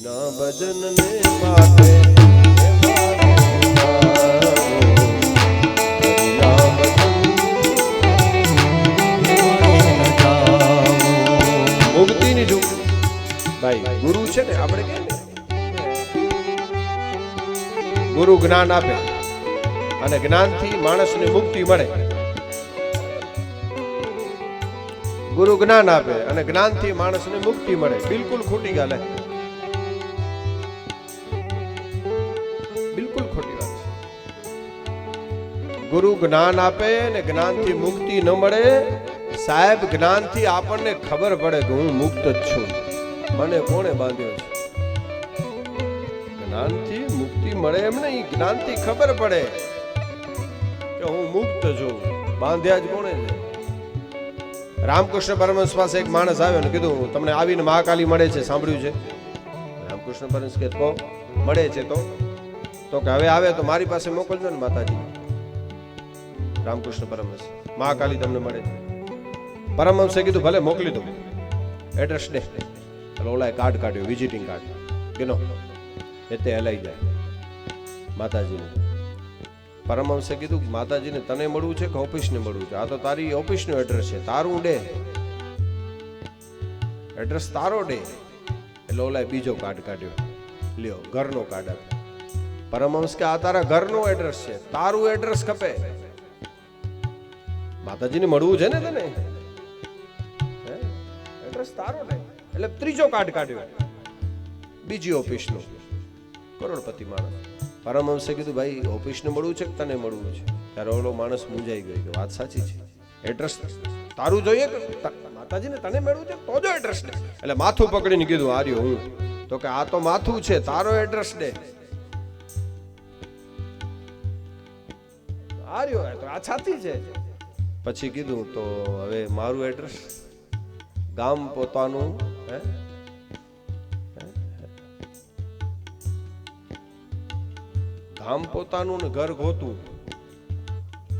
હરિના ભજન ને માટે મુક્તિની જો ભાઈ ગુરુ છે ને આપણે કે ગુરુ જ્ઞાન આપે. અને જ્ઞાનથી માણસને મુક્તિ મળે. ગુરુ જ્ઞાન આપે અને જ્ઞાનથી માણસને મુક્તિ મળે. બિલકુલ ખોટી ગાલે. ગુરુ જ્ઞાન આપે ને જ્ઞાનથી મુક્તિ ન મળે, સાહેબ જ્ઞાનથી આપણને ખબર પડે કે હું મુક્ત જ છું. મને કોણે બાંધ્યો છે? જ્ઞાનથી મુક્તિ મળે એમ નહીં, જ્ઞાનથી ખબર પડે કે હું મુક્ત છું. બાંધ્યા જ કોણે છે? રામકૃષ્ણ પરમહંસ પાસે એક માણસ આવ્યો ને કીધું, તમને આવીને મહાકાલી મળે છે સાંભળ્યું છે? રામકૃષ્ણ પરમહંસ કે તો, મળે છે તો? તો કે, હવે આવે તો મારી પાસે મોકલજો ને માતાજી. રામકૃષ્ણ પરમહંસ. મહાકાલી તમને મળે. પરમહંસે કીધું, ભલે મોકલી દો એડ્રેસ ને. એટલે ઓલાએ કાર્ડ કાઢ્યો વિઝિટિંગ કાર્ડ કેનો એ તે હલાઈ જાય. માતાજીને. પરમહંસે કીધું, માતાજીને તને મળવું છે કે ઓફિસને મળવું છે? આ તો તારી ઓફિસનું એડ્રેસ છે. તારું ડે એડ્રેસ તારો ડે એટલે ઓલાએ બીજો કાર્ડ કાઢ્યો. લ્યો, ઘરનો કાર્ડ આપ્યો. પરમહંસ કે, આ તારા ઘરનું એડ્રેસ છે. તારું એડ્રેસ ખપે. માતાજીને મળવું છે ને તને? એડ્રેસ તારો ને. એટલે ત્રીજો કાર્ડ કાઢ્યો. બીજી ઓફિસનો. કરોડપતિ માણસ. પરમહંસે કીધું, ભાઈ, ઓફિસને મળવું છે કે તને મળવું છે? ત્યારે ઓલો માણસ મૂંઝાઈ ગયો. કે વાત સાચી છે. એડ્રેસ તારું જોઈએ કે માતાજીને તને મળવું છે? તો જો એડ્રેસ દે. એટલે માથું પકડીને કીધું આર્યો હું. તો કે, આ તો માથું છે. તારો એડ્રેસ દે. આર્યો તો આ છાતી છે. પછી કીધું તો હવે મારું એડ્રેસ ગામ પોતાનું, હે? ગામ પોતાનું ને ઘર ગોતું.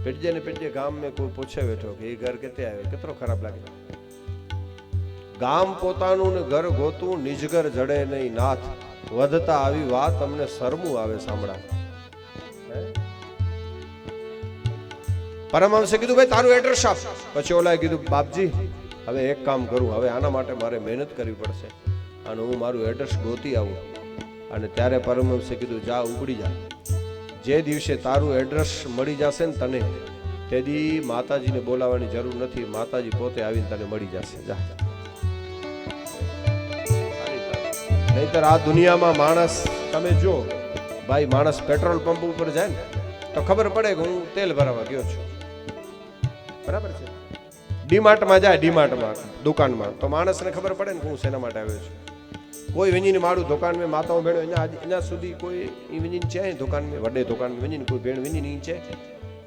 પેટજે ને પેટજે ગામ મેં કોઈ પૂછે બેઠો કે એ ઘર કેતે આવે કેટલો ખરાબ લાગે? ગામ પોતાનું ને ઘર ગોતું નિજ ઘર જડે નહીં, નાથ. વધતા આવી વાત અમને શરમું આવે સાંભળા. પરમહંસે કીધું, ભાઈ, તારું એડ્રેસ આપ. પછી ઓલાએ કીધું, બાપજી, હવે એક કામ કરું, હવે આના માટે મારે મહેનત કરવી પડશે અને હું મારું એડ્રેસ ગોતી આવું. અને ત્યારે પરમહંસે કીધું, જા, ઉપડી જા. જે દિવસે તારું એડ્રેસ મળી જશે ને તને, તે દી માતાજીને બોલાવવાની જરૂર નથી. માતાજી પોતે આવીને તને મળી જશે. જા નહીતર આ દુનિયામાં માણસ, તમે જો ભાઈ, માણસ પેટ્રોલ પંપ ઉપર જાય ને, તો ખબર પડે કે હું તેલ ભરાવા ગયો છું. બરાબર છે? ડીમાર્ટમાં જાય ડીમાર્ટમાં દુકાનમાં. તો માણસને ખબર પડે ને હું શેના માટે આવ્યો છું. કોઈ વિંજીને મારું દુકાન મેં માતાઓ ભેણો એના અહીંયા સુધી કોઈ ઈ વિંજીને છે દુકાન મેં વડે દુકાન में વિંજીને કોઈ ભેણ વિંજીને ઈ છે?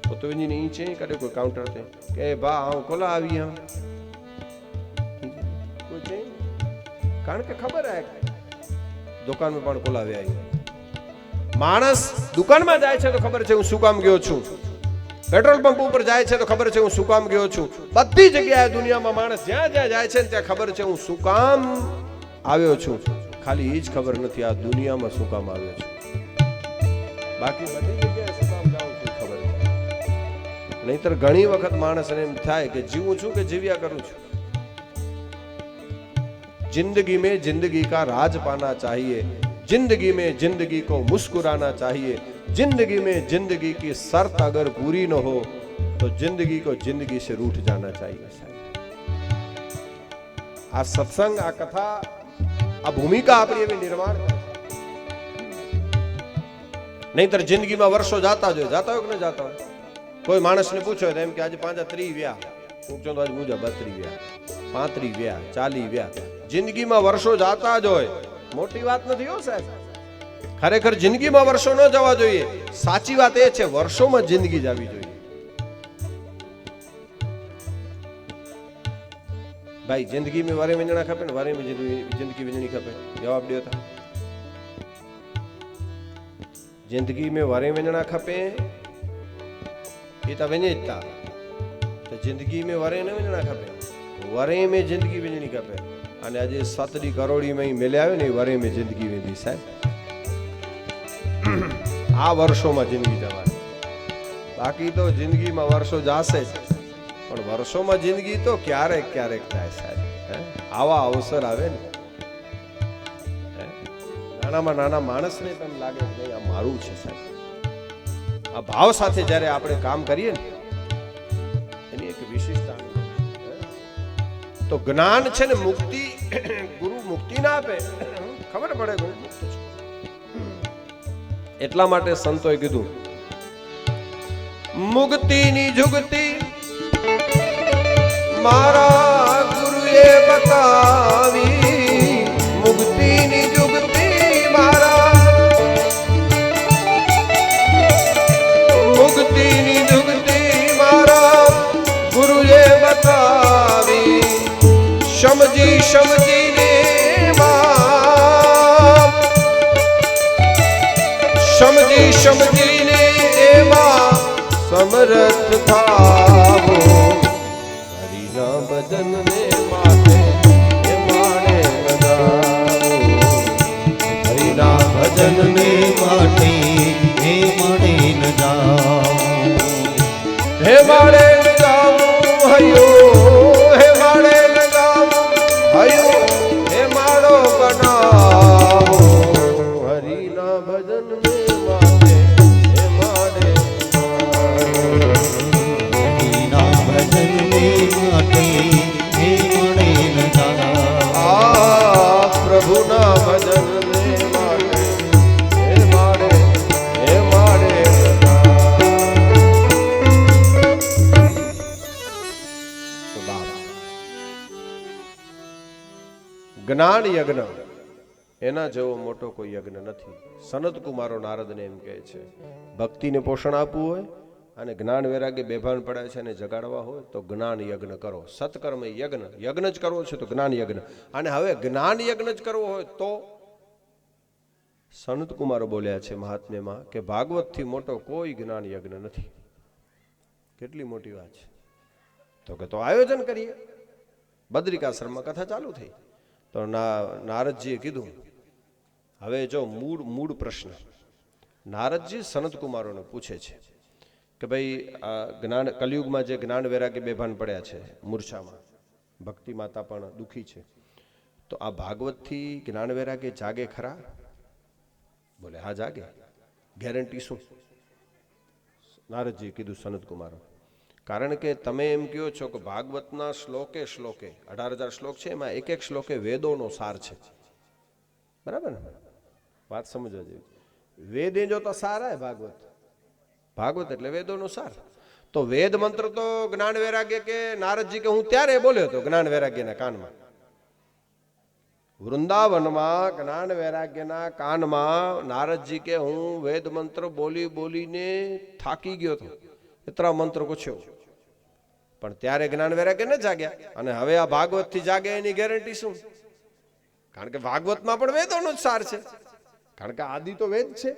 તો તો વિંજીને ઈ છે કરે કોઈ કાઉન્ટર છે કે ભા હું કોલા આવી હા કોઈ છે કારણ કે ખબર હે, દુકાનમાં પણ કોલાવે આવી માણસ દુકાનમાં જાય છે તો ખબર છે હું શું કામ ગયો છું. પેટ્રોલ પંપ ઉપર જાય છે તો ખબર છે હું શું કામ ગયો છું બધી જગ્યાએ દુનિયામાં માણસ જ્યાં જ્યાં જાય છે ને ત્યાં ખબર છે હું શું કામ આવ્યો છું ખાલી એ જ ખબર નથી આ દુનિયામાં શું કામ આવ્યો છું બાકી બધી જગ્યાએ શું કામ જાઉં છું ખબર છે નહીતર ઘણી વખત માણસને એમ થાય કે જીવું છું કે જીવ્યા કરું છું જિંદગી મેં જિંદગી કા રાજ પાના ચાહીએ જિંદગી મેં જિંદગી કો મુસ્કુરાના ચાહીએ जिंदगी में जिंदगी की शर्त अगर पूरी न हो तो जिंदगी को जिंदगी से रूठ जाना चाहिए આ સત્સંગ આ કથા આ ભૂમિકા આપણી એવી નિર્માણ કરે છે. નહીંતર જિંદગીમાં વર્ષો જાતા જ હોય જાતા હોય કે ન જાતા હોય કોઈ માણસને પૂછો તો એમ કે આજે પાંચા ત્રી વ્યા હું કહું તો આજે મુજબ બત્રી વ્યા પાંત્રી વ્યા ચાલી વ્યા જિંદગીમાં વર્ષો જાતા જ હોય મોટી વાત નથી હો સાહેબ ખરેખર જિંદગીમાં વર્ષો ન જવા જોઈએ. સાચી વાત એ છે, વર્ષોમાં જિંદગી જવી જોઈએ. ભાઈ, જિંદગી મેં વારે વીંજણા ખપે ને વારે જિંદગી વીંજણી ખપે. જવાબ દો તા. જિંદગી મેં વારે વીંજણા ખપે, એ તો વીંજે જ તા. તો જિંદગી મેં વારે ન વીંજણા ખપે. વારે મેં જિંદગી વીંજણી ખપે. અને આજે સાતડી કરોડી મેં મેલે આવ્યો ને વારે મેં જિંદગી વેધી, સાહેબ. આ વર્ષોમાં જિંદગી જવાની બાકી તો જિંદગીમાં વર્ષો જાશે જ. પણ વર્ષોમાં જિંદગી તો ક્યારેક ક્યારેક જાય સાહેબ આવા અવસર આવે ને. નાનામાં નાના માણસને પણ લાગે કે આ મારું છે સાહેબ. આ ભાવ સાથે જ્યારે આપણે કામ કરીએ ને, એની એક વિશેષતા તો જ્ઞાન છે ને મુક્તિ, ગુરુ મુક્તિ ના આપે. ખબર પડે ગુરુ મુક્ત છું? એટલા માટે સંતોએ કીધું, મુક્તિની જુગતી મારા ગુરુએ બતાવી. મુક્તિની જુગતી જુગતી મારા ગુરુએ બતાવી. સમજી સમજીને સમજીને એમાં સમરથ થાવો. હરિના ભજનને માટે એ માણે લગાવો હરિના ભજનને માટે હે માણે જાઓ હે માળે લગાવું હયો. જ્ઞાન યજ્ઞ એના જેવો મોટો કોઈ યજ્ઞ નથી. સનત કુમારો નારદને એમ કહે છે, ભક્તિને પોષણ આપવું હોય અને જ્ઞાન વૈરાગ્ય બેભાન પડે છે અને જગાડવા હોય તો જ્ઞાન યજ્ઞ કરો. સત્કર્મ યજ્ઞ. યજ્ઞ જ કરવો છે તો જ્ઞાન યજ્ઞ અને હવે જ્ઞાન યજ્ઞ જ કરવો હોય તો? સનત કુમારો બોલ્યા છે મહાત્મ્યમાં કે ભાગવતથી મોટો કોઈ જ્ઞાન યજ્ઞ નથી. કેટલી મોટી વાત છે. તો કે તો આયોજન કરીએ. બદ્રિકાશ્રમમાં કથા ચાલુ થઈ. તો નારદજીએ કીધું, હવે જો મૂળ મૂળ પ્રશ્ન. નારદજી સનતકુમારોને પૂછે છે કે ભાઈ, આ જ્ઞાન, કલયુગમાં જે જ્ઞાન વૈરાગ્ય બેભાન પડ્યા છે મૂર્છામાં, ભક્તિ માતા પણ દુઃખી છે, તો આ ભાગવતથી જ્ઞાન વૈરાગ્ય જાગે ખરા? બોલે, હા, જાગે. ગેરંટી શું? નારદજીએ કીધું સનત કુમારો કારણ કે તમે એમ કહો છો કે ભાગવતના શ્લોકે શ્લોકે, અઢાર હજાર શ્લોક છે, એમાં એક એક શ્લોકે વેદોનો સાર છે. બરાબર ને? વાત સમજવા જેવી વેદ જો તો સાર હે ભાગવત. ભાગવત એટલે વેદોનો સાર. તો વેદ મંત્ર તો જ્ઞાન વૈરાગ્ય કે નારદજી કે હું ત્યારે બોલ્યો હતો જ્ઞાન વૈરાગ્યના કાનમાં. વૃંદાવનમાં જ્ઞાન વૈરાગ્યના કાનમાં નારદજી કે હું વેદ મંત્ર બોલી બોલીને થાકી ગયો હતો. એતરા મંત્ર પૂછ્યો પણ ત્યારે જ્ઞાન વૈરાગ્ય ન જાગ્યા? અને હવે આ ભાગવતથી જાગે એની ગેરંટી શું? કારણ કે ભાગવતમાં પણ વેદોનો જ સાર છે. કારણ કે આદિ તો વેદ છે.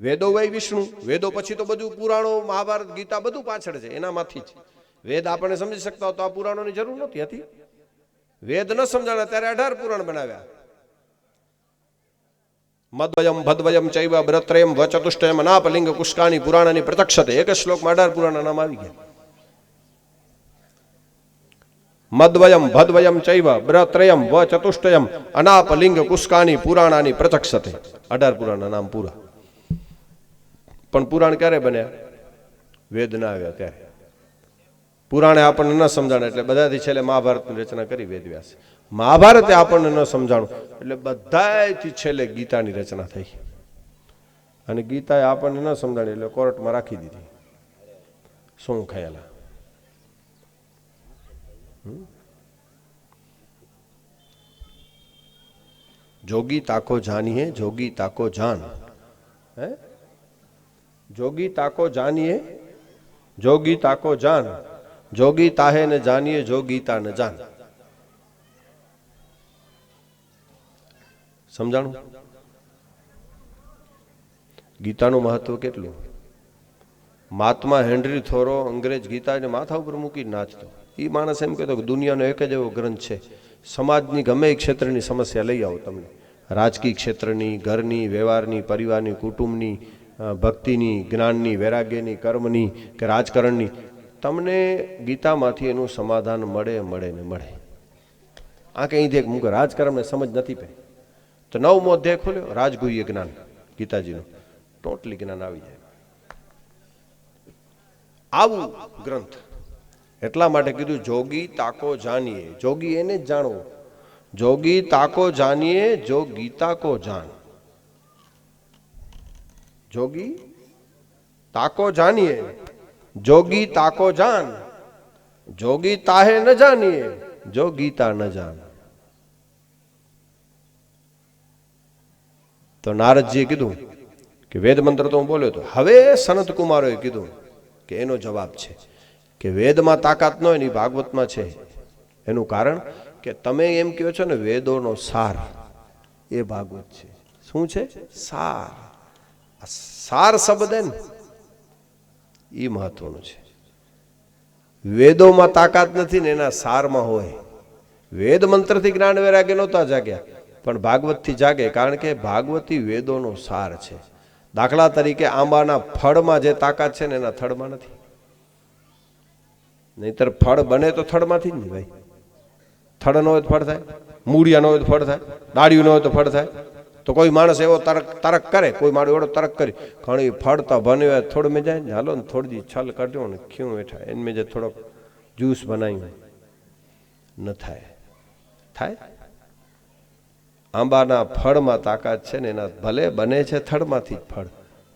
વેદો વય વિષ્ણુ, વેદો પછી તો બધું પુરાણો, મહાભારત, ગીતા બધું પાછળ છે, એનામાંથી જ. વેદ આપણને સમજી શકતા હોય તો આ પુરાણોની જરૂર નહોતી હતી. વેદ ન સમજાણા ત્યારે અઢાર પુરાણ બનાવ્યા. મદ્વયમ, ભદ્વયમ ચૈવ, બ્રત્રયમ, વચતુષ્ટયમ, અનાપલિંગ પુષ્કાની પુરાણાની પ્રત્યક્ષતે. એક શ્લોકમાં અઢાર પુરાણ નામ આવી ગયા. મદ્વયમ ભદ્વયમ ચૈવ બ્રત્રયમ વ ચતુષ્ટયમ અનાપલિંગ કુષ્કાની પુરાણાની પ્રત્યક્ષતે અઢાર પુરાણના નામ પૂરા પણ પુરાણ ક્યારે બન્યા વેદ ના આવ્યા ત્યારે પુરાણે આપણને ન સમજાણે એટલે બધાથી છેલ્લે મહાભારતની રચના કરી વેદવ્યાસ. મહાભારતે આપણને ન સમજાણું, એટલે બધાથી છેલ્લે ગીતાની રચના થઈ. અને ગીતાએ આપણને ન સમજાણી એટલે કોર્ટમાં રાખી દીધી. શું ખયાલા? જોગી તાકો જાનીએ જોગી તાકો જાન હે જોગી તાકો જાનીએ જોગી તાકો જાન જોગી તાહે ને જાનીએ જોગીતા ને જાન સમજાણું ગીતાનું મહત્વ કેટલું? મહાત્મા હેનરી થોરો અંગ્રેજ ગીતાને માથા ઉપર મૂકી નાચતો. એ માણસ એમ કહેતો કે દુનિયાનો એક જ એવો ગ્રંથ છે. સમાજની ગમે એ ક્ષેત્રની સમસ્યા લઈ આવો તમને. રાજકીય ક્ષેત્રની, ઘરની, વ્યવહારની, પરિવારની, કુટુંબની ભક્તિની, જ્ઞાનની, વૈરાગ્યની, કર્મની કે રાજકારણની, તમને ગીતામાંથી એનું સમાધાન મળે મળે ને મળે. આ કંઈ દેખ મૂકે, રાજકારણને સમજ નથી પે તો નવમો અધ્યાય ખોલ્યો, રાજગુહ્ય જ્ઞાન, ગીતાજીનું. ટોટલી જ્ઞાન આવી જાય. આવું ગ્રંથ એટલા માટે કીધું, જોગી તાકો જાનીએ. જોગી એને જાણવું. જોગી તાકો જાનીએ, જો ગીતા કો જાણ જોગી તાકો જાણીએ જોગી તાકો જાન. જોગી તાહે ન જાનીએ, જો ગીતા ન જાન. તો નારદજીએ કીધું કે વેદ મંત્ર તો હું બોલ્યો તો, હવે સનત કુમારોએ કીધું કે એનો જવાબ છે. કે વેદમાં તાકાત ન હોય ને ભાગવતમાં છે. એનું કારણ કે તમે એમ કહો છો ને વેદોનો સાર, એ ભાગવત છે. શું છે? સાર. સાર શબ્દ ને એ મહત્વનું છે. વેદોમાં તાકાત નથી ને એના સારમાં હોય. વેદ મંત્રથી જ્ઞાન વૈરાગ્ય નહોતા જાગ્યા, પણ ભાગવતથી જાગે કારણ કે ભાગવતી વેદોનો સાર છે. દાખલા તરીકે આંબાના ફળમાં જે તાકાત છે ને એના થડમાં નથી. નહીતર ફળ બને તો થડમાંથી જ ને ભાઈ થડ ન હોય તો ફળ થાય મૂળિયા ન હોય તો ફળ થાય ડાળિયું ન હોય તો ફળ થાય. તો કોઈ માણસ એવો તરક તરક કરે, કોઈ માણસ એવો તરક કરી, ઘણી ફળ તો બને હોય થોડું મેં જાય ને, હાલો ને, થોડી છલ કાઢ્યો ને ખ્યું બેઠા એને મેં જે થોડોક જ્યુસ બનાવ્યું, ન થાય. થાય? આંબાના ફળમાં તાકાત છે ને, એના ભલે બને છે થડમાંથી જ ફળ,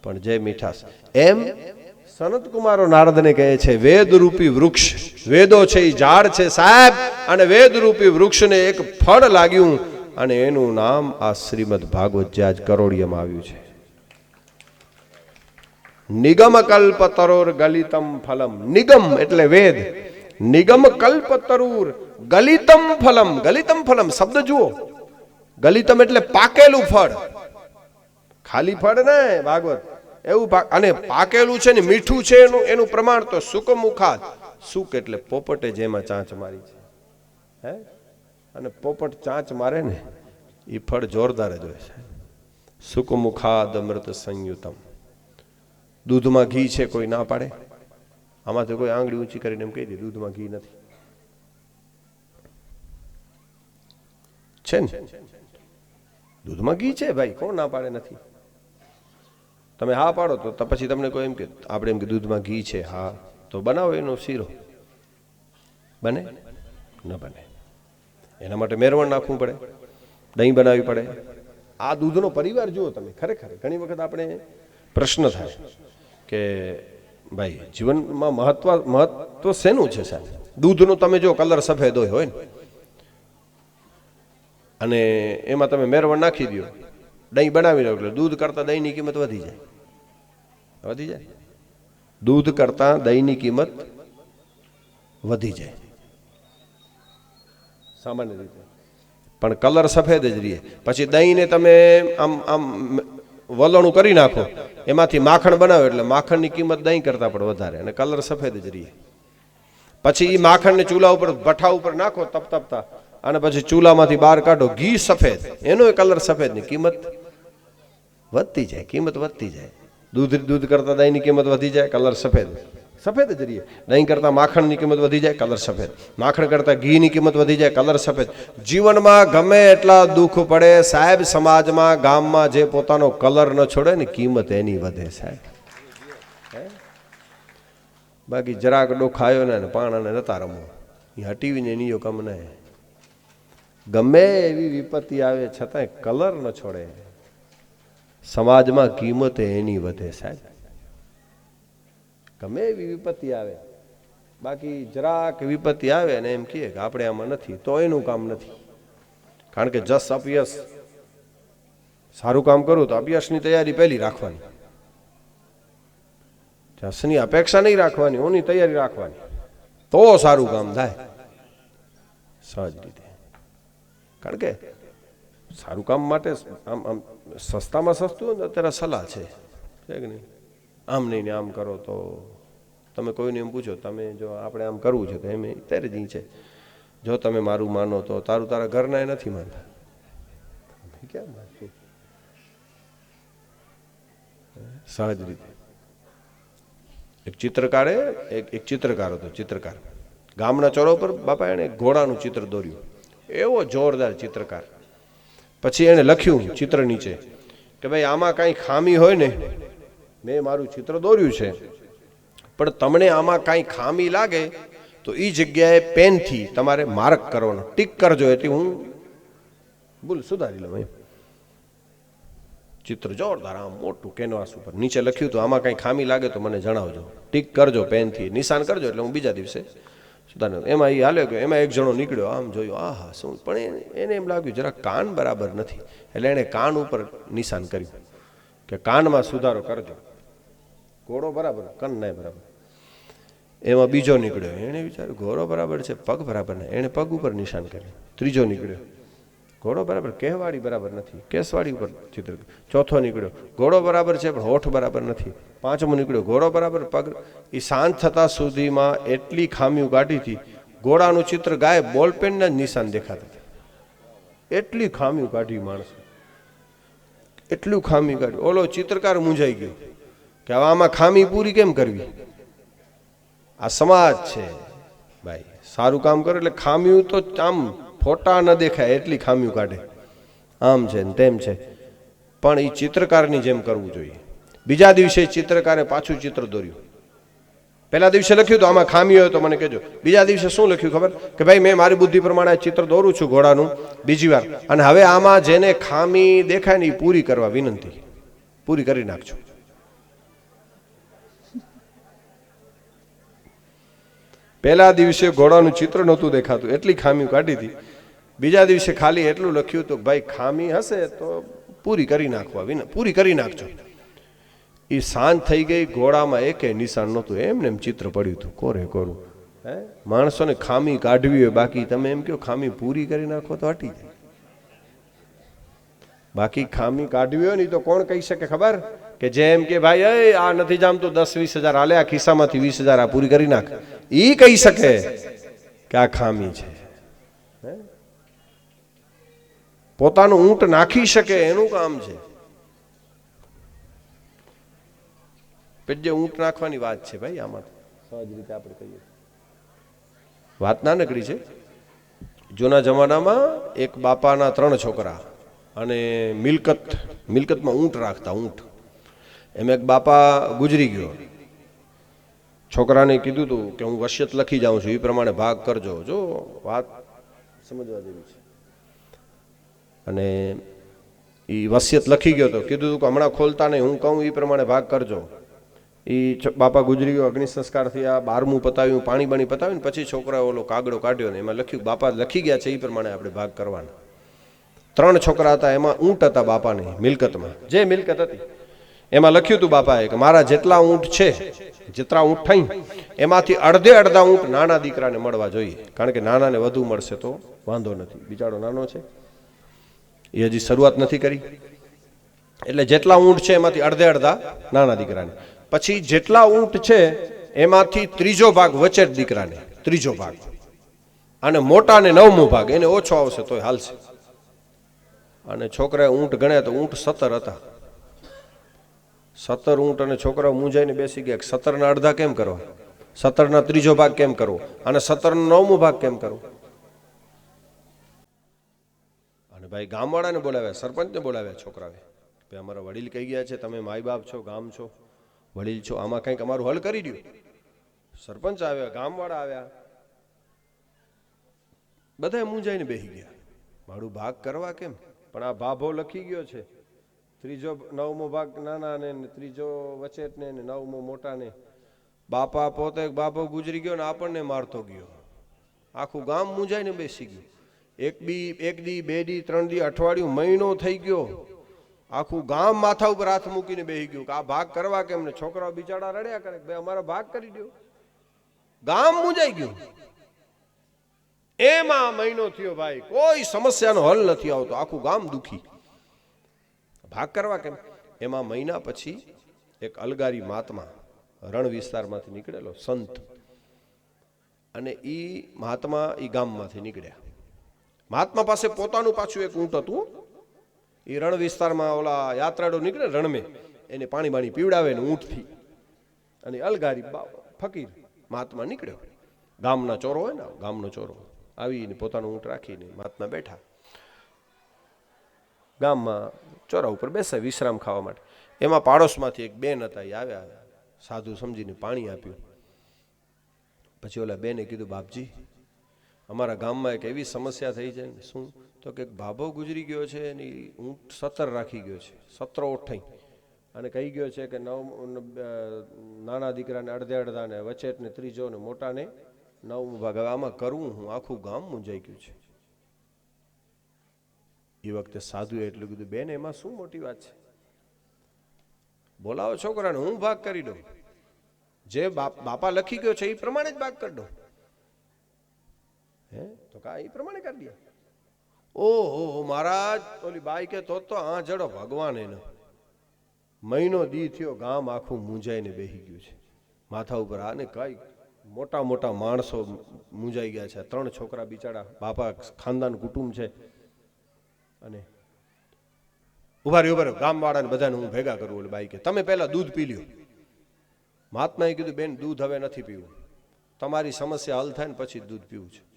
પણ જે મીઠાશ, એમ સનત કુમારો નારદને કહે છે, વેદરૂપી વૃક્ષ, વેદો છે એ ઝાડ છે, સાહેબ. અને વેદ રૂપી વૃક્ષને એક ફળ લાગ્યું અને એનું નામ આ શ્રીમદ ભાગવત જે આજ કરોડિયામાં આવ્યું છે. નિગમ કલ્પ તરોર ગલિતમ ફલમ. નિગમ એટલે વેદ. નિગમ કલ્પ તરૂર ગલિતમ ફલમ. ગલિતમ ફલમ, શબ્દ જુઓ. ગલિતમ એટલે પાકેલું ફળ. ખાલી ફળ ને ભાગવત. એવું પાક અને પાકેલું છે ને મીઠું છે એનું એનું પ્રમાણ તો સુકમુખાત સુક એટલે પોપટે જેમાં ચાંચ મારી છે. હે? અને પોપટ ચાંચ મારે ને, એ ફળ જોરદાર જ હોય છે. સુકમુખાદ અમૃત સંયુતમ. દૂધમાં ઘી છે કોઈ ના પાડે? આમાંથી કોઈ આંગળી ઊંચી કરીને એમ કહી દે, દૂધમાં ઘી નથી. છે ને? દૂધમાં ઘી છે ભાઈ, કોણ ના પાડે નથી? તમે હા પાડો તો પછી તમને કોઈ એમ કે, આપણે એમ કે દૂધમાં ઘી છે, હા. તો બનાવો એનો શીરો. બને? ન બને. એના માટે મેરવણ નાખવું પડે. દહીં બનાવવી પડે. આ દૂધનો પરિવાર જુઓ તમે, ખરેખર. ઘણી વખત આપણે પ્રશ્ન થાય કે, ભાઈ, જીવનમાં મહત્વ મહત્વ શેનું છે સાહેબ? દૂધનો તમે જો કલર સફેદ હોય હોય ને? અને એમાં તમે મેરવણ નાખી દો દહીં બનાવી લો એટલે દૂધ કરતાં દહીંની કિંમત વધી જાય. વધી જાય. દૂધ કરતાં દહીંની કિંમત વધી જાય. સામાન્ય રીતે. પણ કલર સફેદ જ રહીએ. પછી દહીંને તમે આમ આમ વલણું કરી નાખો. એમાંથી માખણ બનાવો એટલે માખણની કિંમત દહીં કરતાં પણ વધારે અને કલર સફેદ જ રહીએ. પછી એ માખણને ચૂલા ઉપર, ભઠ્ઠા ઉપર નાખો તપ તપતા અને પછી ચૂલામાંથી બહાર કાઢો. ઘી સફેદ. એનો કલર સફેદની કિંમત વધતી જાય, કિંમત વધતી જાય. દૂધ દૂધ કરતા દહીંની કિંમત વધી જાય, કલર સફેદ. સફેદ જ રહીએ. દહીં કરતા માખણની કિંમત વધી જાય, કલર સફેદ. માખણ કરતા ઘીની કિંમત વધી જાય, કલર સફેદ. જીવનમાં ગમે એટલા દુઃખ પડે, સાહેબ, સમાજમાં, ગામમાં જે પોતાનો કલર ન છોડે ને કિંમત એની વધે, સાહેબ. બાકી જરાક ડોખાયો ને પાણાને નતા રમો એ હટીવીને નિયો કમ નહીં. ગમે એવી વિપત્તિ આવે, છતાંય કલર ન છોડે. સમાજમાં કિંમત એની વધે સાહેબ. ગમે એવી વિપત્તિ આવે, બાકી જરાક વિપત્તિ આવે ને એમ કહીએ કે આપણે આમાં નથી, તો એનું કામ નથી. કારણ કે જસ અપયસ, સારું કામ કરું તો અપયસની તૈયારી પહેલી રાખવાની. જસની અપેક્ષા નહીં રાખવાની, ઓની તૈયારી રાખવાની. તો સારું કામ થાય. સહજ રીતે. કારણ કે સારું કામ માટે આમ આમ સસ્તામાં સસ્તું ને અત્યારે સલાહ છે. કે નહીં? આમ નહીં ને આમ કરો તો તમે કોઈને એમ પૂછો, તમે જો આપણે આમ કરવું છે તો એમ ત્યારે જ છે. જો તમે મારું માનો તો તારું તારા ઘરના એ નથી માનતા. ક્યાં માનીએ? સહજ રીતે. એક ચિત્રકારે, એક એક ચિત્રકાર હતો, ચિત્રકાર. ગામના ચોરો પર બાપા એણે ઘોડાનું ચિત્ર દોર્યું. એવો જોરદાર ચિત્રકાર. પછી એણે લખ્યું ચિત્ર નીચે કે ભાઈ, આમાં કાંઈ ખામી હોય ને, મેં મારું ચિત્ર દોર્યું છે. પણ તમને આમાં કાંઈ ખામી લાગે, તો એ જગ્યાએ પેનથી તમારે માર્ક કરવાનો. ટીક કરજો એટલે હું ભૂલ સુધારી લઉં એમ. ચિત્ર જોરદાર, આમ મોટું કેનવાસ ઉપર. નીચે લખ્યું તો આમાં કાંઈ ખામી લાગે તો મને જણાવજો. ટીક કરજો પેનથી. નિશાન કરજો એટલે હું બીજા દિવસે સુધાર એમાં એ હાલ્યો ગયો. એમાં એક જણો નીકળ્યો, આમ જોયું આ હા શું? પણ એને એમ લાગ્યું જરા કાન બરાબર નથી. એટલે એણે કાન ઉપર નિશાન કર્યું કે, કાનમાં સુધારો કરજો. ઘોડો બરાબર, કન નહીં બરાબર. એમાં બીજો નીકળ્યો. એણે વિચાર્યું, ઘોડો બરાબર છે, પગ બરાબર નહીં. એણે પગ ઉપર નિશાન કર્યું. ત્રીજો નીકળ્યો. ઘોડો બરાબર કહેવાળી બરાબર નથી. કેસવાળી ઉપર ચિત્ર ચોથો નીકળ્યો. ઘોડો બરાબર છે, પણ હોઠ બરાબર નથી. પાંચમો નીકળ્યો. ઘોડો બરાબર પગ એ શાંત થતા સુધીમાં એટલી ખામીઓ કાઢી હતી, ઘોડાનું ચિત્ર ગાય બોલપેનના જ નિશાન દેખાતા હતા. એટલી ખામીઓ કાઢી માણસ. એટલું ખામી કાઢ્યું ઓલો ચિત્રકાર મૂંઝાઈ ગયો. કે હવે આમાં ખામી પૂરી કેમ કરવી? આ સમાજ છે. ભાઈ, સારું કામ કરે એટલે ખામીઓ તો આમ ફોટા ન દેખાય, એટલી ખામીઓ કાઢે. આમ છે ને તેમ છે. પણ એ ચિત્રકારની જેમ કરવું જોઈએ. બીજા દિવસે ચિત્રકારે પાછું ચિત્ર દોર્યું. પહેલા દિવસે લખ્યું તો આમાં ખામી હોય તો મને કહેજો. બીજા દિવસે શું લખ્યું ખબર? કે ભાઈ, મેં મારી બુદ્ધિ પ્રમાણે ચિત્ર દોરું છું ઘોડાનું, બીજી વાર. અને હવે આમાં જેને ખામી દેખાય ને એ પૂરી કરવા વિનંતી. પૂરી કરી નાખજો. પહેલા દિવસે ઘોડાનું ચિત્ર નહોતું દેખાતું, એટલી ખામી કાઢી હતી. બીજા દિવસે ખાલી એટલું લખ્યું તો ભાઈ ખામી હશે તો પૂરી કરી નાખવા વિના પૂરી કરી નાખજો. એ શાંત થઈ ગઈ ઘોડામાં એકે નિશાન નહોતું. એમને એમ ચિત્ર પડ્યું હતું. કોરે કોરું? હે? માણસોને ખામી કાઢવી હોય, બાકી તમે એમ કહો, ખામી પૂરી કરી નાખો તો હટી જાય. બાકી ખામી કાઢવી હોય ને તો કોણ કહી શકે ખબર? કે જેમ કે ભાઈ એ આ નથી જામતું, દસ વીસ હજાર હાલે આ ખિસ્સામાંથી વીસ હજાર આ પૂરી કરી નાખ. એ કહી શકે કે આ ખામી છે. પોતાનું ઊંટ નાખી શકે એનું કામ છે. પેજે ઊંટ નાખવાની વાત છે ભાઈ આમાં. સહજ રીતે આપણે કહીએ. વાત નાનકડી છે. જૂના જમાનામાં એક બાપાના ત્રણ છોકરા અને મિલકત મિલકતમાં ઊંટ રાખતા ઊંટ. એમ એક બાપા ગુજરી ગયો. છોકરાને કીધું હતું કે હું વસિયત લખી જાઉં છું એ પ્રમાણે ભાગ કરજો. જો વાત સમજવા જેવી છે. અને એ વસિયત લખી ગયો તો કીધું હતું કે હમણાં ખોલતા નહીં, હું કહું એ પ્રમાણે ભાગ કરજો. એ બાપા ગુજરી ગયો અગ્નિ સંસ્કારથી આ બારમું પતાવ્યું, પાણી બાણી પતાવ્યું પછી છોકરાએ ઓલો કાગડો કાઢ્યો ને એમાં લખ્યું, બાપા લખી ગયા છે એ પ્રમાણે આપણે ભાગ કરવાના. ત્રણ છોકરા હતા, એમાં ઊંટ હતા બાપાની મિલકતમાં. જે મિલકત હતી. એમાં લખ્યું હતું બાપાએ કે મારા જેટલા ઊંટ છે, જેટલા ઊંટ થઈ એમાંથી અડધે અડધા ઊંટ નાના દીકરાને મળવા જોઈએ. કારણ કે નાનાને વધુ મળશે તો વાંધો નથી. બિચારો નાનો છે. એ હજી શરૂઆત નથી કરી. એટલે જેટલા ઊંટ છે એમાંથી અડધે અડધા નાના દીકરાને. પછી જેટલા ઊંટ છે એમાંથી ત્રીજો ભાગ વચ્ચે જ દીકરાને, ત્રીજો ભાગ. અને મોટાને નવમો ભાગ, એને ઓછો આવશે તોય હાલશે. અને છોકરાએ ઊંટ ગણ્યા તો ઊંટ સત્તર હતા. સત્તર ઊંટ અને છોકરા મૂંઝાઈને બેસી ગયા. સત્તરના અડધા કેમ કરવા? સત્તરના ત્રીજો ભાગ કેમ કરવો? અને સત્તરનો નવમો ભાગ કેમ કરવો? અને ભાઈ ગામવાળાને બોલાવ્યા, સરપંચને બોલાવ્યા છોકરાએ ભાઈ અમારા વડીલ કહી ગયા છે, તમે માય બાપ છો, ગામ છો, વડીલ છો, આમાં કંઈક અમારું હલ કરી દો સરપંચ આવ્યા, ગામવાળા આવ્યા. બધા મૂંઝાઈને બેસી ગયા. મારું ભાગ કરવા કેમ? પણ આ ભાભો લખી ગયો છે. ત્રીજો નવમો ભાગ નાનાને ને ત્રીજો વચેટને ને નવમો મોટાને. બાપા પોતે બાપો ગુજરી ગયો ને આપણને મારતો ગયો. આખું ગામ મૂંઝાઈને બેસી ગયું. એક બી એક દી, બે દી, ત્રણ દી, અઠવાડિયું, મહિનો થઈ ગયો. આખું ગામ માથા ઉપર હાથ મૂકીને બેસી ગયું કે આ ભાગ કરવા કેમ ને? છોકરાઓ બિચારા રડ્યા કરે ભાઈ અમારો ભાગ કરી દો ગામ મૂંઝાઈ ગયું. એમાં મહિનો થયો ભાઈ. કોઈ સમસ્યાનો હલ નથી આવતો. આખું ગામ દુખી. ભાગ કરવા કેમ? એમાં મહિના પછી એક અલગારી મહાત્મા રણ વિસ્તારમાંથી નીકળેલો સંત. અને એ મહાત્મા એ ગામમાંથી નીકળ્યા. મહાત્મા પાસે પોતાનું પાછું એક ઊંટ હતું. એ રણ વિસ્તારમાં ઓલા યાત્રાળુ નીકળે રણમે, એને પાણી બાણી પીવડાવે ને ઊંટથી. અને અલગારી ફકીર મહાત્મા નીકળ્યો ગામના ચોરો હોય ને ગામનો ચોરો. આવીને પોતાનું ઊંટ રાખીને મહાત્મા બેઠા. ગામમાં ચોરા ઉપર બેસે વિશ્રામ ખાવા માટે. એમાં પાડોશમાંથી એક બેન હતા, એ આવ્યા. સાધુ સમજીને પાણી આપ્યું. પછી ઓલા બેને કીધું, બાપજી અમારા ગામમાં એક એવી સમસ્યા થઈ છે ને શું? તો કે ભાભો ગુજરી ગયો છે એની ઊંટ સત્તર રાખી ગયો છે, સત્તરો ઓઠાઈ અને કહી ગયો છે કે નવ નાના દીકરાને અડધે અડધા ને વચેટ ને ત્રીજો ને મોટાને નવ ભાગ આમાં કરવું હું, આખું ગામ મૂંઝાઈ ગયું છે. એ વખતે સાધુએ એટલું કીધું, બેન, એમાં શું મોટી વાત છે? બોલાવો છોકરાને, હું ભાગ કરી દઉં. જે બાપા લખી ગયો છે એ પ્રમાણે જ ભાગ કરી દઉં. હે? તો કા એ પ્રમાણે કરી દે. ઓહો મહારાજ. ઓલી બાઈ કે તો તો આ જડો ભગવાન એનો. મહિનો દી થયો ગામ આખું મૂંઝાઈને બેહી ગયું છે. માથા ઉપર આને કઈ મોટા મોટા માણસો મૂંઝાઈ ગયા છે. ત્રણ છોકરા બિચારા બાપા ખાનદાન કુટુંબ છે. અને ઊભા રહ્યો ઊભા ગામવાળાને બધાને હું ભેગા કરું ઓલી બાઈ કે તમે પહેલા દૂધ પી લ્યો. મહાત્માએ કીધું બેન દૂધ હવે નથી પીવું. તમારી સમસ્યા હલ થાય ને પછી દૂધ પીવું છે.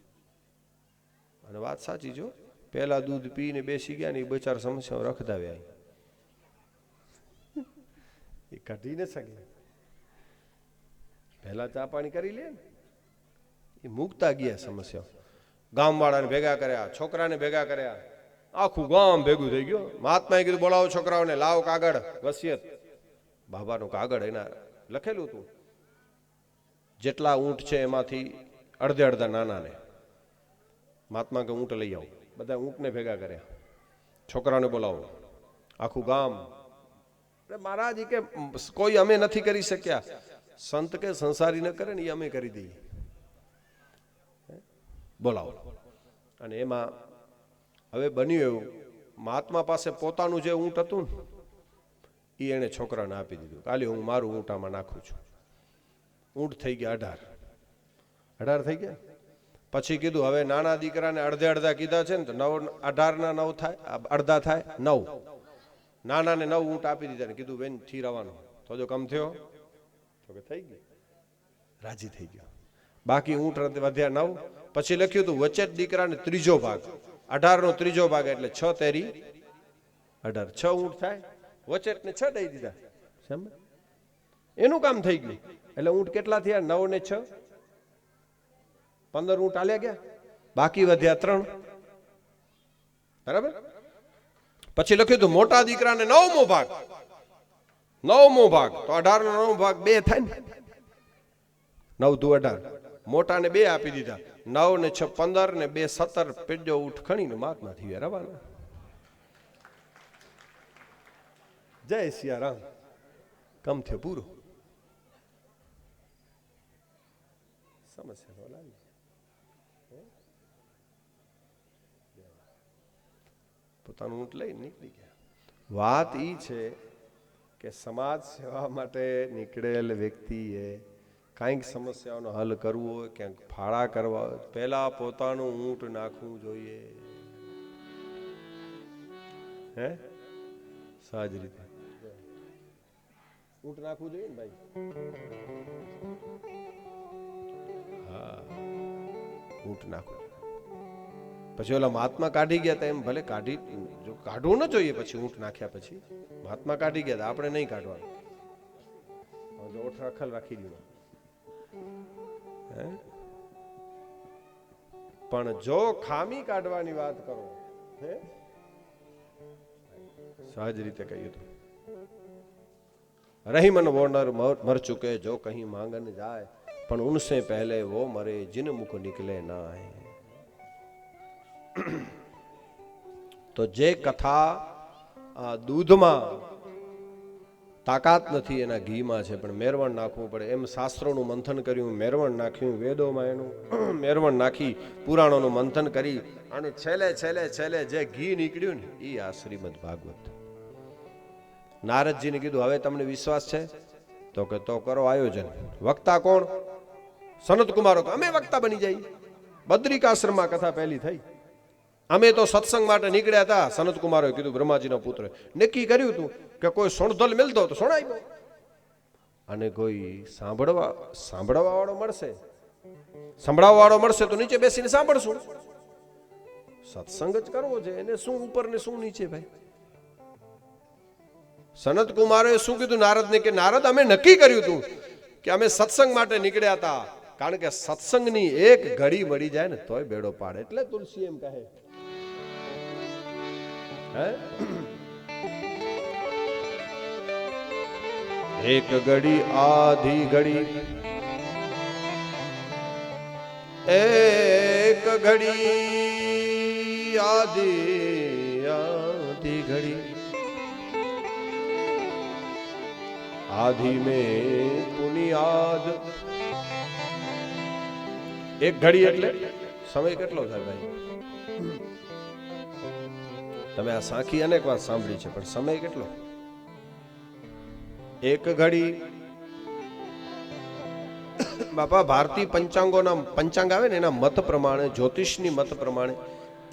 અને વાત સાચી જો પહેલા દૂધ પીને બેસી ગયા ને એ બચાર સમસ્યાઓ રખદાવ્યા એ. કાઢી ન શકે. પહેલા ચા પાણી કરી લે ને. એ મૂકતા ગયા સમસ્યાઓ ગામવાળાને ભેગા કર્યા છોકરાને ભેગા કર્યા. આખું ગામ ભેગું થઈ ગયું. મહાત્માએ કીધું બોલાવો છોકરાઓને લાવો કાગળ વસિયત. બાબાનું કાગળ એના લખેલું હતું. જેટલા ઊંટ છે એમાંથી અડધે અડધા નાનાને. મહાત્મા કે ઊંટ લઈ આવો. બધા ઊંટને ભેગા કર્યા. છોકરાને બોલાવો. આખું ગામ. મહારાજ કે કોઈ અમે નથી કરી શક્યા. સંત કે સંસારી ન કરે ને એ અમે કરી દઈએ. બોલાવો. અને એમાં હવે બન્યું એવું. મહાત્મા પાસે પોતાનું જે ઊંટ હતું ને એ એણે છોકરાને આપી દીધું. કાલે હું મારું ઊંટામાં નાખું છું. ઊંટ થઈ ગયા અઢાર. અઢાર થઈ ગયા? પછી કીધું, હવે નાના દીકરાને અડધે અડધા કીધા છે ને, તો નવ, અઢારના નવ થાય અડધા થાય, નવ. નાનાને નવ ઊંટ આપી દીધા ને કીધું, બેન, થી રવાનું. તો જો કમ થયો? તો કે થઈ ગયું. રાજી થઈ ગયો. બાકી ઊંટ વધ્યા નવ. પછી લખ્યું હતું, વચ્ચે દીકરાને ત્રીજો ભાગ. અઢારનો ત્રીજો ભાગ એટલે છ તેરી, અઢાર. છ ઊંટ થાય વચેટને છ દઈ દીધા. એનું કામ થઈ ગયું. એટલે ઊંટ કેટલા થયા? નવ ને છ. પંદર ઊંટ આલ્યા ગયા. બાકી વધ્યા ત્રણ. બરાબર? પછી લખ્યું હતું, મોટા દીકરાને નવમો ભાગ. નવમો ભાગ. તો અઢાર નો નવમો ભાગ બે થાય ને? નવ દુ અઢાર. મોટાને બે આપી દીધા. નવ ને છ, પંદર ને બે, સત્તર. પેજો ઉઠ ખણીને મહાત્મા થઈ ગયા રવાના જય સિયારામ. કમ થયો પૂરો. સમસ્યા તો લાવી પોતાનું ઊંટ લઈ નીકળી ગયા. વાત એ છે કે સમાજ સેવા માટે નીકળેલ વ્યક્તિએ કાંઈક સમસ્યાઓનો હલ કરવો હોય, ક્યાંક ફાળા કરવા પહેલા પોતાનું ઊંટ નાખવું જોઈએ. હે? સહજ રીતે. ઊંટ નાખવું જોઈએ ને ભાઈ? હા. ઊંટ નાખવું. પછી ઓલા મહાત્મા કાઢી ગયા એમ, ભલે કાઢી, જો કાઢવું ન જોઈએ પછી ઊંટ નાખ્યા પછી. મહાત્મા કાઢી ગયા આપણે નહીં કાઢવાનું. ઓઠ રાખલ રાખી દીધું. પણ જો ખામી કાઢવાની વાત કરો, હે? સહજ રીતે કહ્યું હતું. રહીમન વોર્નર મર ચુકે, જો કહી માંગન જાય, પણ ઉનસે પહેલે વો મરે, જિન મુખ નિકલે ના હે તો જે કથા દૂધમાં તાકાત નથી એના ઘીમાં છે, પણ મેરવણ નાખવું પડે. એમ શાસ્ત્રોનું મંથન કર્યું, મેરવણ નાખ્યું, વેદોમાં એનું મેરવણ નાખી, પુરાણોનું મંથન કરી, અને છેલ્લે છેલ્લે છેલ્લે જે ઘી નીકળ્યું ને એ આ શ્રીમદ ભાગવત. નારદજીને કીધું, હવે તમને વિશ્વાસ છે? તો કે, તો કરો આયોજન. વક્તા કોણ? સનત કુમારો અમે વક્તા બની જઈએ. બદ્રિકાશ્રમમાં કથા પહેલી થઈ. અમે તો સત્સંગ માટે નીકળ્યા હતા. સનત કુમારોએ કીધું, બ્રહ્માજીનો પુત્ર. નક્કી કર્યું હતું કે કોઈ સોણધલ મિલતો તો સોણાઈ અને કોઈ સાંભળવા સાંભળવા વાળો મળશે. સંભળાવવા વાળો મળશે તો નીચે બેસીને સાંભળશું. સત્સંગ જ કરવો છે. એને શું ઉપર ને શું નીચે ભાઈ? સનત કુમારે શું કીધું? નારદને કે, નારદ, અમે નક્કી કર્યું હતું કે અમે સત્સંગ માટે નીકળ્યા હતા. કારણ કે સત્સંગની એક ઘડી મળી જાય ને તોય બેડો પાડે. એટલે તુલસી એમ કહે. હે એક ઘડી આધી ઘડી એક ઘડી આધી આધી ઘડી આધી में પુનિયાદ એક ઘડી એટલે સમય કેટલો થાય ભાઈ તમે આ સાખી અનેક વાર સાંભળી છે, પણ સમય કેટલો? એક ઘડી બાપા, ભારતીય પંચાંગોના પંચાંગ આવે ને, એના મત પ્રમાણે, જ્યોતિષની મત પ્રમાણે,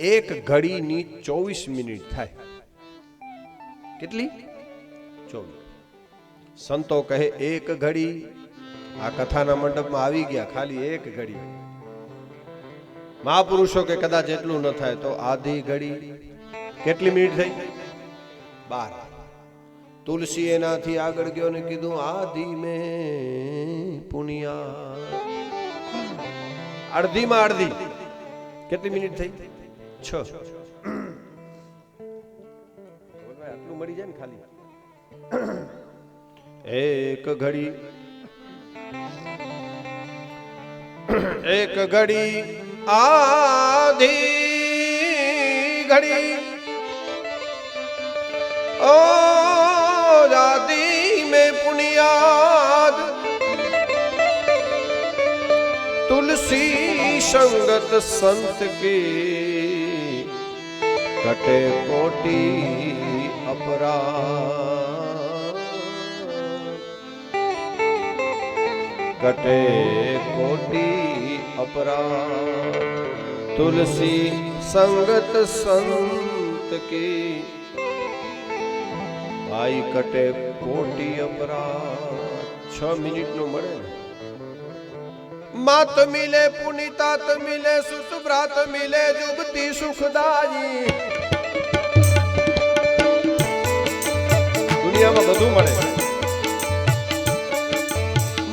એક ઘડીની ચોવીસ મિનિટ થાય. કેટલી? ચોવીસ. સંતો કહે, એક ઘડી. આ કથાના મંડપમાં આવી ગયા, ખાલી એક ઘડી. મહાપુરુષો કે કદાચ એટલું ન થાય, તો આધી ઘડી કેટલી મિનિટ થઈ? બાર. તુલસી એનાથી આગળ ગયો ને કીધું, આધી મેં પુનિયા. અડધીમાં અડધી. કેટલી મિનિટ થઈ? છ. આટલું મળી જાય ને ખાલી. એક ઘડી. એક ઘડી, આધી ઘડી. ओ जाति में पुनियाद तुलसी संगत संत की कटे कोटि अपराध कटे कोटि अपराध तुलसी संगत संत की ભાઈ કટે કોટી અપરાધ. છ મિનિટનું? મળે માત મિલે પુનિતાત મિલે સુસુભ્રાત મિલે જુગતી સુખદાયી. દુનિયામાં બધું મળે.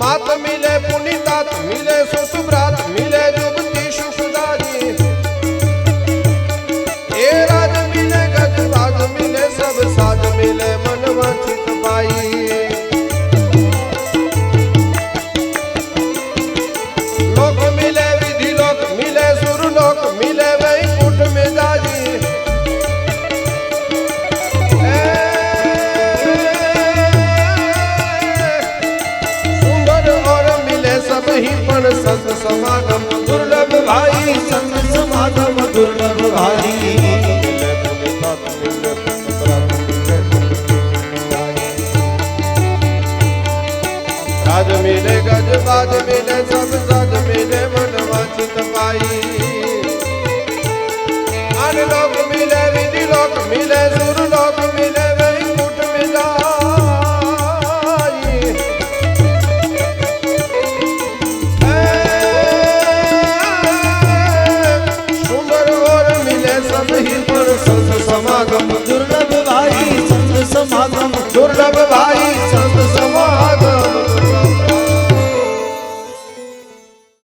માત મિલે પુનિતાત મિલે સુસુભ્રાત મિલે જુગતી સુખદાયી. એ રાજ મિલે ગજ મિલે સબ સાજ મિલે સમાગમ દુર્લભ ભાઈ. સંત સમાગમ દુર્લભ ભાઈ. મિલે ગજબાજ મિલે સબસદ મિલે મન વાંચિત પાઈ અન લોક મિલે વિધિ લોક મિલે સુર લોક મિલે વૈકુટ મિલાઈ સુંદર ઓર મિલે સબહી પર સંત સમાગમ દુર્લભ ભાઈ સંત સમાગમ દુર્લભ ભાઈ સંત સમાગમ